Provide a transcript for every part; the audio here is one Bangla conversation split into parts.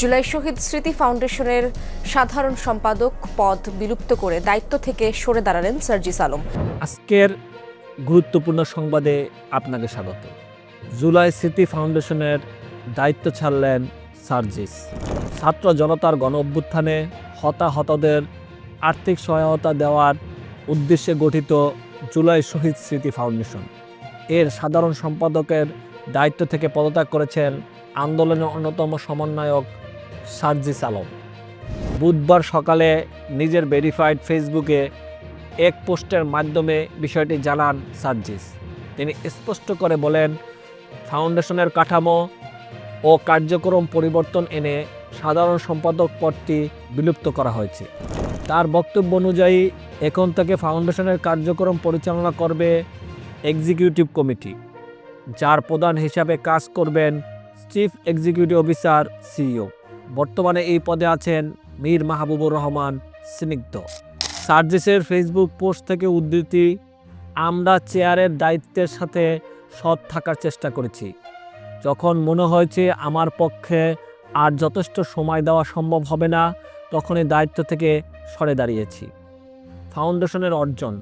জুলাই শহীদ স্মৃতি ফাউন্ডেশনের সাধারণ সম্পাদক পদ বিলুপ্ত করে দায়িত্ব থেকে সরে দাঁড়ালেন সার্জিস আলম। আজকের গুরুত্বপূর্ণ সংবাদে আপনাকে স্বাগত। জুলাই স্মৃতি ফাউন্ডেশনের দায়িত্ব ছাড়লেন সার্জিস। ছাত্র জনতার গণ অভ্যুত্থানে হতাহতদের আর্থিক সহায়তা দেওয়ার উদ্দেশ্যে গঠিত জুলাই শহীদ স্মৃতি ফাউন্ডেশন। এর সাধারণ সম্পাদকের দায়িত্ব থেকে পদত্যাগ করেছেন আন্দোলনের অন্যতম সমন্বয়ক সার্জিস আলম। বুধবার সকালে নিজের ভেরিফাইড ফেসবুকে এক পোস্টের মাধ্যমে বিষয়টি জানান সার্জিস। তিনি স্পষ্ট করে বলেন, ফাউন্ডেশনের কাঠামো ও কার্যক্রম পরিবর্তন এনে সাধারণ সম্পাদক পদটি বিলুপ্ত করা হয়েছে। তার বক্তব্য অনুযায়ী, এখন থেকে ফাউন্ডেশনের কার্যক্রম পরিচালনা করবে এক্সিকিউটিভ কমিটি যার প্রধান হিসাবে কাজ করবেন চিফ এক্সিকিউটিভ অফিসার সিইও বর্তমানে এই পদে আছেন মীর মাহবুবুর রহমান, স্নিগ্ধ। সার্জিসের ফেসবুক পোস্ট থেকে উদ্ধৃতি, আমরা চেয়ারের দায়িত্বের সাথে সৎ থাকার চেষ্টা করেছি। যখন মনে হয়েছে আমার পক্ষে আর যথেষ্ট সময় দেওয়া সম্ভব হবে না তখন এই দায়িত্ব থেকে সরে দাঁড়িয়েছি। ফাউন্ডেশনের অর্জন।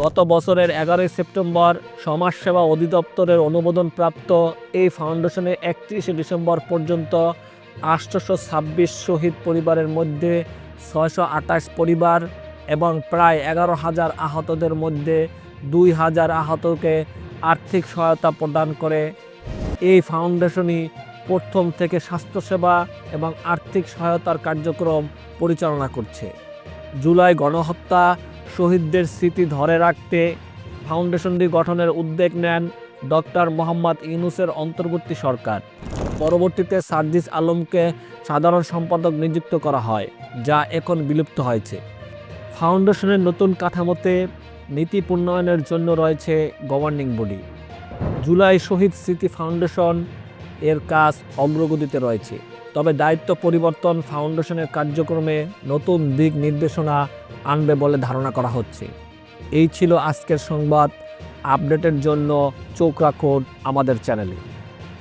গত বছরের এগারোই সেপ্টেম্বর সমাজসেবা অধিদপ্তরের অনুমোদনপ্রাপ্ত এই ফাউন্ডেশনে একত্রিশে ডিসেম্বর পর্যন্ত আটশোশো ছাব্বিশ শহীদ পরিবারের মধ্যে ছয়শো আঠাশ পরিবার এবং প্রায় এগারো হাজার আহতদের মধ্যে দুই হাজার আহতকে আর্থিক সহায়তা প্রদান করে। এই ফাউন্ডেশনই প্রথম থেকে স্বাস্থ্যসেবা এবং আর্থিক সহায়তার কার্যক্রম পরিচালনা করছে। জুলাই গণহত্যা শহীদদের স্মৃতি ধরে রাখতে ফাউন্ডেশনটি গঠনের উদ্যোগ নেন ডক্টর মোহাম্মদ ইউনুসের অন্তর্বর্তী সরকার। পরবর্তীতে সার্জিস আলমকে সাধারণ সম্পাদক নিযুক্ত করা হয়, যা এখন বিলুপ্ত হয়েছে। ফাউন্ডেশনের নতুন কাঠামোতে নীতি প্রণয়নের জন্য রয়েছে গভর্নিং বডি। জুলাই শহীদ স্মৃতি ফাউন্ডেশন এর কাজ অগ্রগতিতে রয়েছে। তবে দায়িত্ব পরিবর্তন ফাউন্ডেশনের কার্যক্রমে নতুন দিক নির্দেশনা আনবে বলে ধারণা করা হচ্ছে। এই ছিল আজকের সংবাদ। আপডেটের জন্য চোখ রাখুন আমাদের চ্যানেলে।